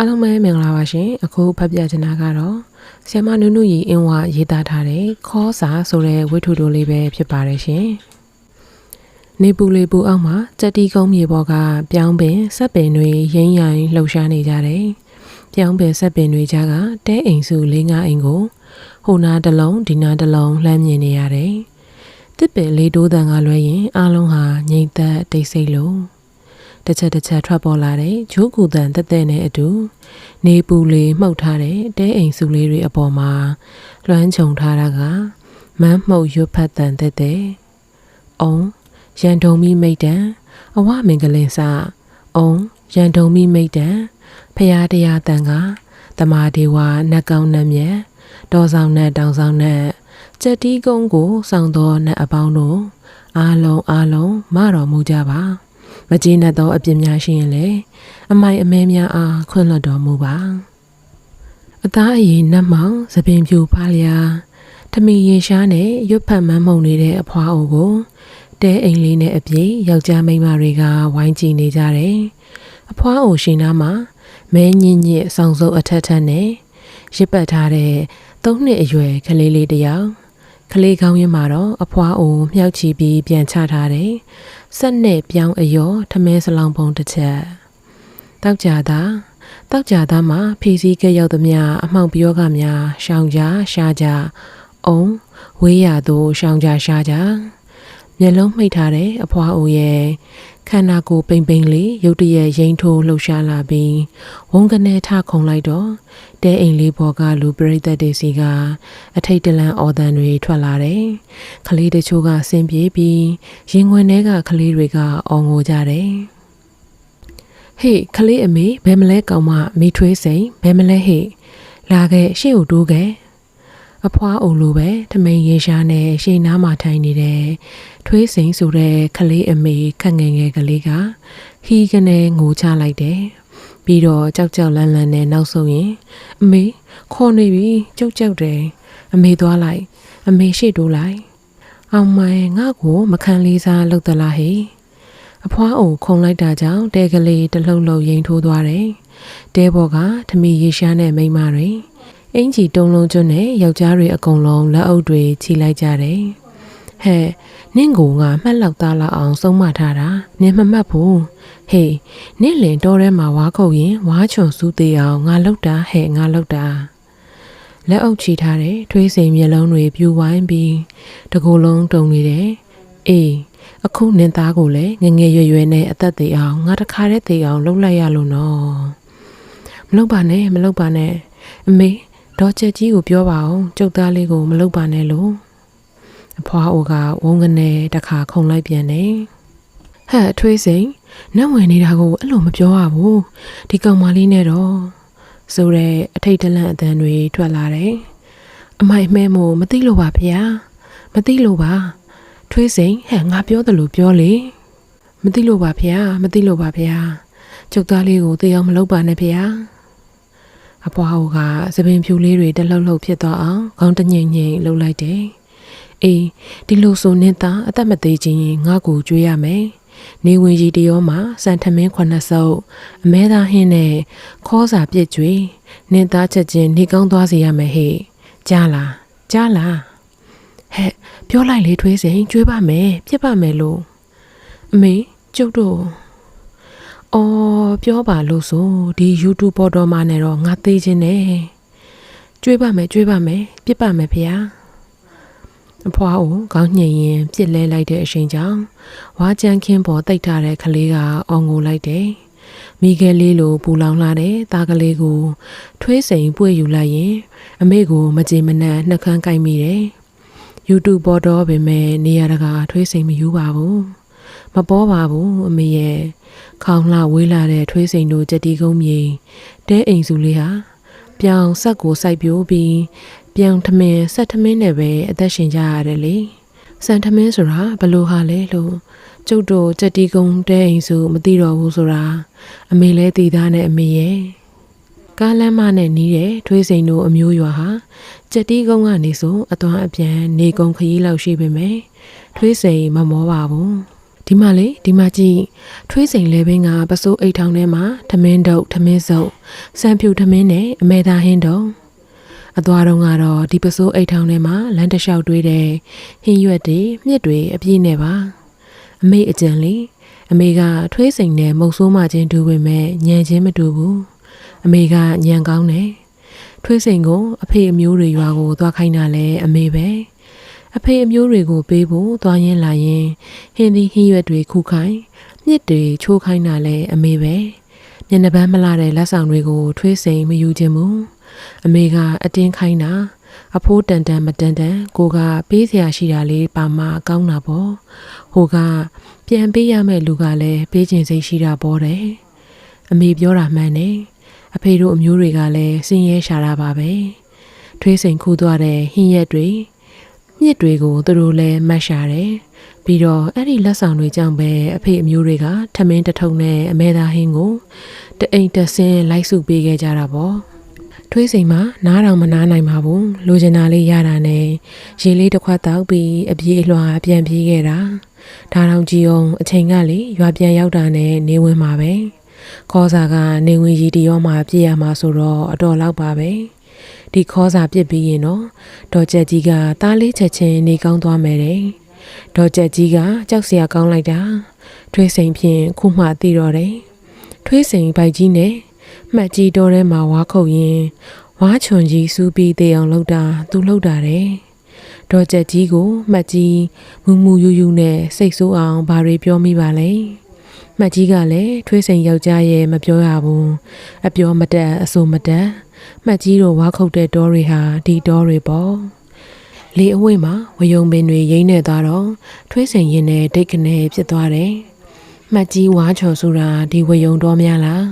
အားလုံးပဲမင်္ဂလာပါရှင်အခုဖတ်ပြချင်တာကတော့ဆီယမနုနုရီအင်းဝရေးသားထားတဲ့ခေါ်စာဆိုတဲ့ဝိထုတိုလေးပဲဖြစ်ပါတယ်ရှင်နေပူလေးပူအောက်မှာကြက်တီကုန်းမြေပေါ်ကပြောင်းပင်ဆက်ပင်တွေရင်းရိုင်လှုပ်ရှားနေကြတယ်ပြောင်းပင်ဆက်ပင်တွေကြားကတဲအိမ်စုလေးငါအိမ်ကိုဟိုနာတစ်လုံးဒီနာတစ်လုံးလှမ်းမြင်နေရတယ်တစ်ပင်လေးတိုးတန်ကလွဲရင်အားလုံးဟာငြိမ်သက်တိတ်ဆိတ်လို့ တစ်ချက်တစ်ချက်ထွက်ပေါ်လာတဲ့ဂျိုးကူတန်တက်တဲ့နဲ့အတူနေပူလေးမှုတ်ထားတဲ့တဲအိမ်စုလေးတွေအပေါ်မှာလွှမ်းခြုံထားတာကမန်းမှုတ်ရွတ်ဖတ်တန်တဲ့တဲ့အုံရန်တုံမီမိတ်တံအဝမင်္ဂလင်စအုံရန်တုံမီမိတ်တံဖရာတရားတန်ကတမာဒေဝနတ်ကောင်းနတ်မြတ်ဒေါ်ဆောင်နတ်တောင်ဆောင်နတ်ကြက်တီးကုန်းကိုစောင့်တော်နတ်အပေါင်းတို့အားလုံးအားလုံးမတော်မူကြပါ မကျေနပ်သောအပြစ်များရှိရင်လေအမိုက်အမဲများအားခွင့်လွှတ်တော်မူပါအသားအရည်နတ်မောင်သပင်ဖြူဖားလျာထမီရင်ရှားနဲ့ရွတ်ဖတ်မန်းမှုန်နေတဲ့အဖွားအိုကိုတဲအိမ်လေးနဲ့အပြည့်ယောက်ျားမိန်းမတွေကဝိုင်းကြည့်နေကြတယ်အဖွားအိုရှင်နာမှာမဲညင်ညစ်ဆောင်စုပ်အထက်ထက်နဲ့ရစ်ပတ်ထားတဲ့သုံးနှစ်အရွယ်ကလေးလေးတစ်ယောက် ကလေးကောင်းရင်မှာတော့အဖွားအိုမြောက်ချီပြီးပြန်ချထားတယ်ဆက်နဲ့ပြောင်းအယောထမင်းစလောင်ပုံတစ်ချက်တောက်ကြတာတောက်ကြတာမှာဖီစီကရောက်သမျှအမှောင်ပြောကများရှောင်ကြရှားကြအုံဝေးရသို့ရှောင်ကြရှားကြ မျက်လုံးမှိတ်ထားတဲ့အဖွားအိုရဲ့ခန္ဓာကိုယ်ပိန်ပိန်လေးရုတ်တရက်ရိမ့်ထိုးလှုပ်ရှားလာပြီးဝုန်းကနေထခုံလိုက်တော့တဲအိမ်လေးပေါ်ကလူပရိသတ်တွေစီကအထိတ်တလန့်အော်တန်တွေထွက်လာတယ်။ကလေးတချို့ကဆင်းပြေးပြီးရင်ခွင်ထဲကကလေးတွေကအော်ငိုကြတယ်။ဟေ့ကလေးအမေဘယ်မလဲကောင်မမိထွေးစိန်ဘယ်မလဲဟေ့လာခဲ့ရှေ့ကိုတိုးခဲ့ အဖွားအုံလိုပဲထမိန်ရေရှားနဲ့ရှေ့နားမှာထိုင်နေတဲ့ထွေးစိန်ဆိုတဲ့ကလေးအမေခက်ငယ်ငယ်ကလေးကဟီးကနေငိုချလိုက်တယ်ပြီးတော့ကြောက်ကြောက်လန့်လန့်နဲ့နောက်ဆုံးရင်အမေခေါ်နေပြီကြောက်ကြောက်တယ်အမေသွားလိုက်အမေရှေ့တိုးလိုက်အောင်မိုင်ငါ့ကိုမခံလေးစားလှုပ်သလားဟေ့အဖွားအုံခုံလိုက်တာကြောင့်တဲကလေးတလှုပ်လှုပ်ရင်ထိုးသွားတယ်တဲဘော်ကထမီရေရှားနဲ့မိန်းမတွေ အင်ကြီးတုံးလုံးကျွန်းနဲ့ယောက်ျားတွေအကုန်လုံးလက်အုပ်တွေခြိလိုက်ကြတယ်ဟဲ့နင့်ကိုငါမှတ်လောက်သားလောက်အောင်ဆုံးမထားတာနင်မမှတ်ဘူးဟေးနင့်လင်တော်ထဲမှာဝါခုတ်ရင်ဝါချွန်စူးသေးအောင်ငါလောက်တာဟဲ့ငါလောက်တာလက်အုပ်ချီထားတဲ့ထွေးစိမ်မျက်လုံးတွေပြူဝိုင်းပြီးတကိုယ်လုံးတုံနေတယ်အေးအခုနင်သားကိုလည်းငငယ်ရွယ်ရွယ်နဲ့အသက်သေးအောင်ငါတခါတည်းသေးအောင်လှုပ်လိုက်ရလို့နော်မလုပ်ပါနဲ့မလုပ်ပါနဲ့အမေ ဒေါ်ချက်ကြီးကိုပြောပါအောင်ကျုပ်သားလေးကိုမလုပ်ပါနဲ့လို့အဖွားအိုကဝုန်းကနေတခါခုံလိုက်ပြန်တယ်ဟဲ့ထွေးစိန်နတ်ဝင်နေတာကိုအဲ့လိုမပြောရဘူးဒီကောင်မလေးနဲ့တော့ဆိုရဲအထိတ်တလန့်အတန်တွေထွက်လာတယ်အမိုက်မဲမို့မသိလို့ပါဗျာမသိလို့ပါထွေးစိန်ဟဲ့ငါပြောတယ်လို့ပြောလေမသိလို့ပါဗျာမသိလို့ပါဗျာကျုပ်သားလေးကိုသိအောင်မလုပ်ပါနဲ့ဗျာ အပွားဟိုကသပင်ဖြူလေးတွေတလှုပ်လှုပ်ဖြစ်သွားအောင်ခေါင်းတငိမ့်ငိမ့်လှုပ်လိုက်တယ်အေးဒီလိုဆိုနင်းသားအသက်မသေးခြင်းငါ့ကိုကြွေးရမယ်နေဝင်ကြီးတရောမှာစံထမင်းခုနှစ်စုပ်အမဲသားဟင်းနဲ့ခေါ်စာပြစ်ကြွေနင်းသားချက်ချင်းနေကောင်းသွားစေရမယ်ဟဲ့ကြားလားကြားလားဟဲ့ပြောလိုက်လေထွေးစိန်ကြွေးပါမယ်ပြစ်ပါမယ်လို့အမေကျုပ်တို့ အော်ပြောပါလို့ဆိုဒီ YouTube ပေါ်တော်မှာနဲ့တော့ငါသေးခြင်းနဲ့ကြွေးပါမယ်ကြွေးပါမယ်ပြစ်ပါမယ်ဖေဟာအဖွားကိုခေါင်းညှင်ရင်ပြစ်လဲလိုက်တဲ့အချိန်ကြောင့်ဝါချန်ခင်းပေါ်တိတ်ထားတဲ့ကလေးကအော်ငိုလိုက်တယ်မိခဲလေးလိုပူလောင်လာတဲ့သားကလေးကိုထွေးစိန်ပွေယူလိုက်ရင် အမေကိုမကြေမနက်နှက်ခမ်းကိုက်မိတယ် YouTube ပေါ်တော့ပင်မဲ့နေရတကာထွေးစိန်မယူပါဘူး မပေါ်ပါဘူးအမေရဲ့ခေါင်းလှဝေးလာတဲ့ထွေးစိန်တို့ကြက်တီကုန်းမြေတဲအိမ်စုလေးဟာပြောင်ဆက်ကိုစိုက်ပြိုးပြီးပြောင်ထမင်းဆက်ထမင်းနဲ့ပဲအသက်ရှင်ကြရတယ်လေစံထမင်းဆိုတာဘလို့ဟာလဲလို့ကျုပ်တို့ကြက်တီကုန်းတဲအိမ်စုမသိတော့ဘူးဆိုတာအမေလဲတည်သားနဲ့အမေရဲ့ကားလမ်းမနဲ့နီးတဲ့ထွေးစိန်တို့အမျိုးရွာဟာကြက်တီကုန်းကနေဆိုအသွမ်းအပြန်နေကုန်းခရီးလောက်ရှိပေမဲ့ထွေးစိန်မမောပါဘူး ဒီမှာလေဒီမှာကြည့်ထွေးစိန်လဲဘင်းကပစိုးအိတ်ထောင်ထဲမှာထမင်းတုပ်ထမင်းစုပ်စံဖြူထမင်းနဲ့အမဲသားဟင်းတုံအသွားတော့ကတော့ဒီပစိုးအိတ်ထောင်ထဲမှာလမ်းတစ်လျှောက်တွေးတဲ့ဟင်းရွက်တွေမြစ်တွေအပြည့်နဲ့ပါအမေအကြံလေအမေကထွေးစိန်နဲ့မုတ်ဆိုးမချင်းတူပေမဲ့ညံချင်းမတူဘူးအမေကညံကောင်းတယ်ထွေးစိန်ကိုအဖေအမျိုးတွေရွာကိုသွားခိုင်းတာလဲအမေပဲ အဖေအမျိုးတွေကိုပေးဖို့သွားရင်းလာရင်ဟင်းသီးဟင်းရွက်တွေခုခိုင်းမြစ်တွေချိုးခိုင်းတာလဲအမေပဲမျက်နှာပန်းမလာတဲ့လက်ဆောင်တွေကိုထွေးစိန်မယူခြင်းမူအမေကအတင်းခိုင်းတာအဖိုးတန်တန်မတန်တန်ကိုကပေးစရာရှိတာလေးပါမကောင်းတာပေါ့ဟိုကပြန်ပေးရမယ့်လူကလည်းပေးခြင်းစိတ်ရှိတာပေါ့တယ်အမေပြောတာမှန်တယ်အဖေတို့အမျိုးတွေကလည်းစင်ရဲရှာတာပါပဲထွေးစိန်ခူးသွားတဲ့ဟင်းရက်တွေ မြစ်တွေကိုသူတို့လည်းမတ်ရှာတယ်ပြီးတော့အဲ့ဒီလက်ဆောင်တွေကြောင့်ပဲအဖေအမျိုးတွေကထမင်းတထုံနဲ့အမဲသားဟင်းကိုတအိမ်တက်ဆင်းလိုက်စုပေးခဲ့ကြတာပေါ့ထွေးစိန်မှာနားတော်မနားနိုင်ပါဘူးလိုချင်တာလေးရတာနဲ့ရေလေးတစ်ခွက်တောက်ပြီးအပြေးအလွှာပြန်ပြေးခဲ့တာဒါတောင်ကြည့်အောင်အချိန်ကလေရွာပြန်ရောက်တာနဲ့နေဝင်မှာပဲခေါ်စာကနေဝင်ရီတရောမှာပြည့်ရမှာဆိုတော့အတော်လောက်ပါပဲ ဒီခေါ်စာပြစ်ပြီးရင်တော့ဒေါ်ချက်ကြီးကတားလေးချက်ချင်းနေကောင်းသွားမယ်တဲ့ဒေါ်ချက်ကြီးကကြောက်စရာကောင်းလိုက်တာထွေးစိန်ဖြင့်ခုမှသိတော့တယ်ထွေးစိန်ပိုက်ကြီးနဲ့မှတ်ကြီးတော်ထဲမှာဝါခုတ်ရင်ဝါချွန်ကြီးစူးပြီးတေအောင်လှုပ်တာသူလှုပ်တာတဲ့ဒေါ်ချက်ကြီးကိုမှတ်ကြီးမူမူယူယူနဲ့စိတ်ဆိုးအောင်ဘာတွေပြောမိပါလဲ မှတ်ကြီးကလည်းထွေးစိန်ယောက်ျားရဲ့မပြောရဘူးအပြောမတက်အဆိုမတက်မှတ်ကြီးတို့ဝါခုတ်တဲ့တောတွေဟာဒီတောတွေပေါ့လေအဝိမှာဝယုံပင်တွေရိမ့်နေသွားတော့ထွေးစိန်ရင်နဲ့ဒိတ်ကနေဖြစ်သွားတယ်မှတ်ကြီးဝါချော်ဆိုတာဒီဝယုံတော်များလား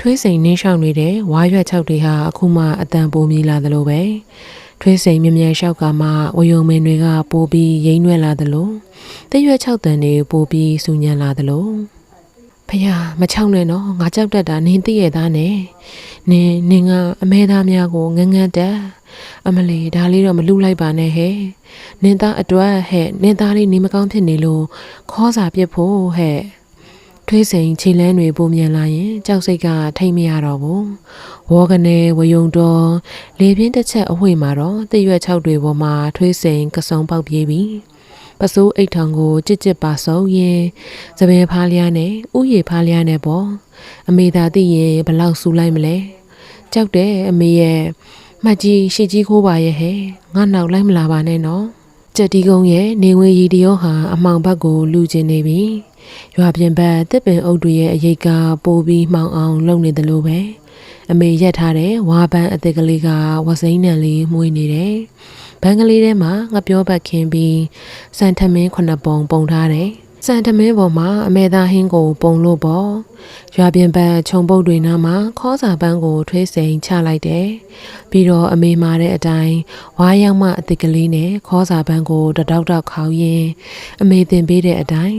ထွေးစိန်နင်းရှောက်နေတဲ့ဝါရွက်၆တွေဟာအခုမှအတန်ပိုမြည်လာသလိုပဲထွေးစိန်မြမြလျှောက်ကမှဝယုံမင်းတွေကပိုပြီးရိမ့်ရွက်လာသလိုတရွက်၆တန်တွေပိုပြီးစူညံလာသလို ဖះမချောင်းနဲ့နော်ငါကြောက်တတ်တာနင်းသိရသားနဲ့နင်းနင်းကအမဲသားများကိုငငန်းတက်အမလီဒါလေးတော့မလူလိုက်ပါနဲ့ဟဲ့နင်းသားအတွက်ဟဲ့နင်းသားလေးနေမကောင်းဖြစ်နေလို့ခေါ်စာပြစ်ဖို့ဟဲ့ထွေးစိန်ခြေလန်းတွေပုံမြန်လာရင်ကြောက်စိတ်ကထိတ်မရတော့ဘူးဝေါကနေဝယုံတော်လေပြင်းတစ်ချက်အဝှေ့မှာတော့တရွက်၆တွေပေါ်မှာထွေးစိန်ကစုံပေါက်ပြေးပြီ ပစိုးအိတ်ထောင်ကိုကြစ်ကြစ်ပါဆုံးရင်သပင်ဖားလျားနဲ့ဥယေဖားလျားနဲ့ပေါ့အမေသာသိရင်ဘလောက်ဆူလိုက်မလဲကြောက်တယ်အမေရဲ့မှတ်ကြီးရှေ့ကြီးခိုးပါရဲ့ဟဲ့ငါနောက်လိုက်မလာပါနဲ့နော်ကြက်တီကုန်းရဲ့နေဝင်ရီတရောဟာအမောင်ဘက်ကိုလူကျင်နေပြီရွာပြင်ဘက်တစ်ပင်အုပ်တွေရဲ့အရိတ်ကပိုးပြီးမှောင်အောင်လုပ်နေတယ်လို့ပဲအမေရက်ထားတဲ့ဝါပန်းအသစ်ကလေးကဝစိမ့်နံလေးမှုေးနေတယ် ဘန်ကလေးထဲမှာငပြောပတ်ခင်းပြီးစံထမင်းခုနှစ်ပုံပုံထားတယ်စံထမင်းပေါ်မှာအမေသားဟင်းကိုပုံလို့ပေါ့ရွာပြင်ပန်းခြုံပုတ်တွေနားမှာခေါစာပန်းကိုထွေးစိန်ချလိုက်တယ်ပြီးတော့အမေမာတဲ့အတိုင်းဝါရောက်မှအစ်စ်ကလေးနဲ့ခေါစာပန်းကိုတတောက်တောက်ခေါင်းရင်းအမေတင်ပေးတဲ့အတိုင်း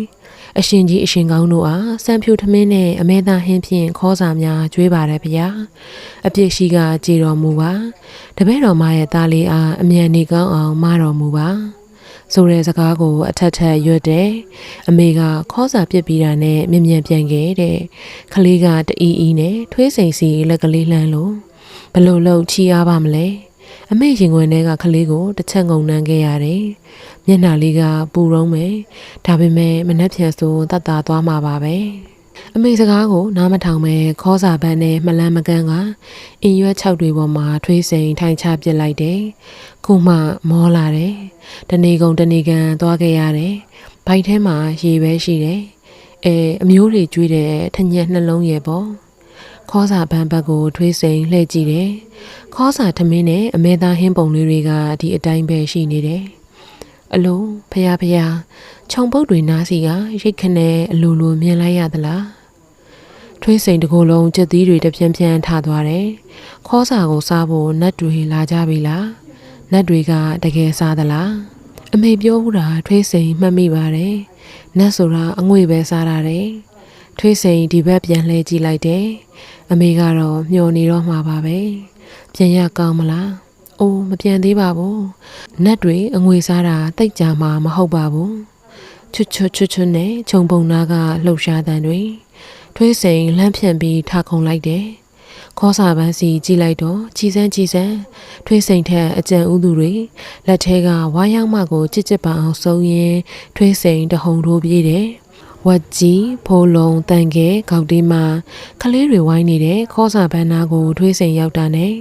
အရှင်ကြီးအရှင်ကောင်းတို့အားစံဖြူထမင်းနဲ့အမဲသားဟင်းဖြင့်ခေါ်စာများကျွေးပါတယ်ဗျာအပြစ်ရှိကကြည်တော်မူပါတပည့်တော်မရဲ့သားလေးအားအမြန်နေကောင်းအောင်မတော်မူပါဆိုတဲ့စကားကိုအထက်ထက်ရွတ်တယ်အမေကခေါ်စာပြစ်ပြီးတာနဲ့မြင်မြန်ပြန်ခဲ့တဲ့ခလေးကတအီအီနဲ့ထွေးစိန်စီလက်ကလေးလှမ်းလို့ဘလို့လို့ချီအားပါမလဲ အမေရင်ခွင်ထဲကခလေးကိုတစ်ချက်ငုံနှမ်းခဲ့ရတယ်။မျက်နှာလေးကပူရုံးမယ်။ဒါပေမဲ့မနှက်ပြန်ဆိုတတ်တာသွားမှာပါပဲ။အမေစကားကိုနားမထောင်ပဲခေါ်စာပန်းနဲ့မလန်းမကန်းကအင်ရွက်၆တွေပေါ်မှာထွေးစိန်ထိုင်ချပစ်လိုက်တယ်။ခုမှမောလာတယ်။တနေကုန်တနေကန်သွားခဲ့ရတယ်။ဘိုက်ထဲမှာရေပဲရှိတယ်။အဲအမျိုးတွေကျွေးတဲ့ထညက်နှလုံးရဲ့ပေါ့။ ခေါစာဘန်ဘက်ကိုထွေးစိန်လှည့်ကြည့်တယ်။ခေါစာထမင်းနဲ့အမဲသားဟင်းပုံလေးတွေကဒီအတိုင်းပဲရှိနေတယ်။အလုံးဖះဖះခြုံပုတ်တွေနားစီကရိတ်ခနဲ့အလိုလိုမြင်လိုက်ရသလား။ထွေးစိန်တကိုယ်လုံးကြက်သီးတွေတပြင်းပြင်းထသွားတယ်။ခေါစာကိုစားဖို့နတ်တွေလာကြပြီလား။နတ်တွေကတကယ်စားသလား။အမေပြောဘူးတာထွေးစိန်မှတ်မိပါတယ်။နတ်ဆိုတာအငွေပဲစားတာတယ်။ ထွေးစိန်ဒီဘက်ပြန်လှည့်ကြည့်လိုက်တယ်အမေကတော့မျောနေတော့မှာပါပဲပြန်ရကောင်းမလားအိုးမပြန်သေးပါဘူးနတ်တွေအငွေစားတာတိတ်ကြမှာမဟုတ်ပါဘူးချွတ်ချွတ်ချွတ်ချွတ်နဲ့ခြုံပုံနာကလှုပ်ရှားတန်တွေထွေးစိန်လှမ်းဖြန့်ပြီးထားခုံလိုက်တယ်ခေါ်စာပန်းစီကြည့်လိုက်တော့ကြည်စမ်းကြည်စမ်းထွေးစိန်ထက်အကြံဥသူတွေလက်ထဲကဝါရောက်မကိုကြစ်ကြစ်ပအောင်စုံရင်ထွေးစိန်တဟုန်ထိုးပြေးတယ် ဝက်ကြီးဖိုးလုံးတန်ကဲကောက်တီးမှာကလေးတွေဝိုင်းနေတဲ့ခေါ်စာပန်းနာကိုထွေးစိန်ရောက်တာနဲ့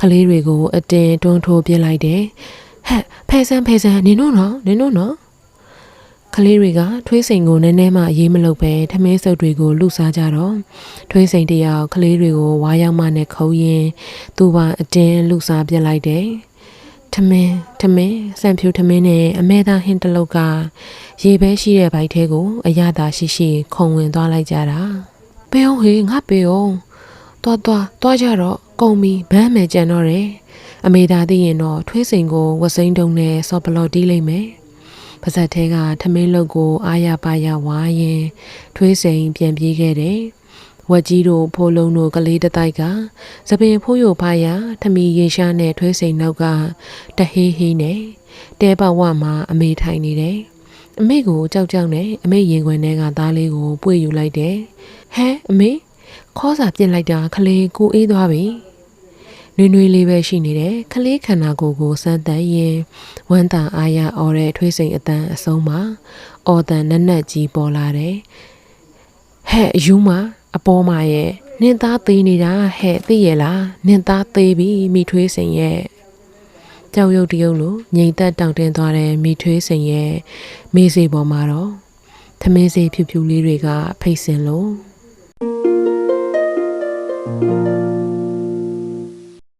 ကလေးတွေကို အတင်းတွန်းထိုးပြစ်လိုက်တယ်ဟဲ့ဖဲဆန်းဖဲဆန်းနင်တို့နော်နင်တို့နော်ကလေးတွေကထွေးစိန်ကိုနည်းနည်းမှအေးမလုပ်ပဲထမင်းစုပ်တွေကိုလူစားကြတော့ထွေးစိန်တယောက်ကလေးတွေကိုဝါရောက်မှနဲ့ခုံရင်သူ့ဘာအတင်းလူစားပြစ်လိုက်တယ် ထမင်းထမင်းစံဖြူထမင်းနဲ့အမဲသားဟင်းတစ်လုံးကရေပဲရှိတဲ့ဘိုက်ထဲကို အရသာရှိရှိ ခုံဝင်သွားလိုက်ကြတာပေးအောင်ဟေးငါပေးအောင်သွားသွားသွားကြတော့ကုံပြီဗမ်းမယ်ကြံတော့တယ်အမေသားသိရင်တော့ထွေးစိန်ကိုဝစိန်တုံနဲ့စော်ပလော့တီးလိုက်မယ်ပါဇက်ထဲကထမင်းလုတ်ကို အာရပါရဝါရင်ထွေးစိန်ပြန်ပြေးခဲ့တယ်။ ဝက်ကြီးတို့ဖိုးလုံးတို့ကလေးတစ်တိုက်ကသပင်ဖိုးရိုဖားရထမီရေရှားနဲ့ထွေးစိန်နောက်ကတဟေးဟေးနဲ့တဲပဝမှာအမေထိုင်နေတယ်။အမေကိုကြောက်ကြောက်နဲ့အမေရင်ခွင်ထဲကသားလေးကိုပွေယူလိုက်တယ်။ဟဲအမေခေါ်စာပြစ်လိုက်တာခလေးကိုအေးသွားပြီ။နွေနွေလေးပဲရှိနေတယ်ခလေးခန္ဓာကိုယ်ကိုစမ်းသပ်ရင်ဝမ်းသာအားရအော်တဲ့ထွေးစိန်အတန်းအဆုံးမှာအော်တန်နက်နက်ကြီးပေါ်လာတယ်ဟဲ့အယူမ အပေါ်မှာရဲ့နင်သားသေးနေတာဟဲ့သိရလားနင်သားသေးပြီမိထွေးစိန်ရဲ့ကြောက်ရွံ့တရုပ်လိုငြိမ်သက်တောင့်တင်းသွားတဲ့မိထွေးစိန်ရဲ့မေးစေပေါ်မှာတော့သမင်းစေဖြူဖြူလေးတွေက ဖိတ်စင်လို့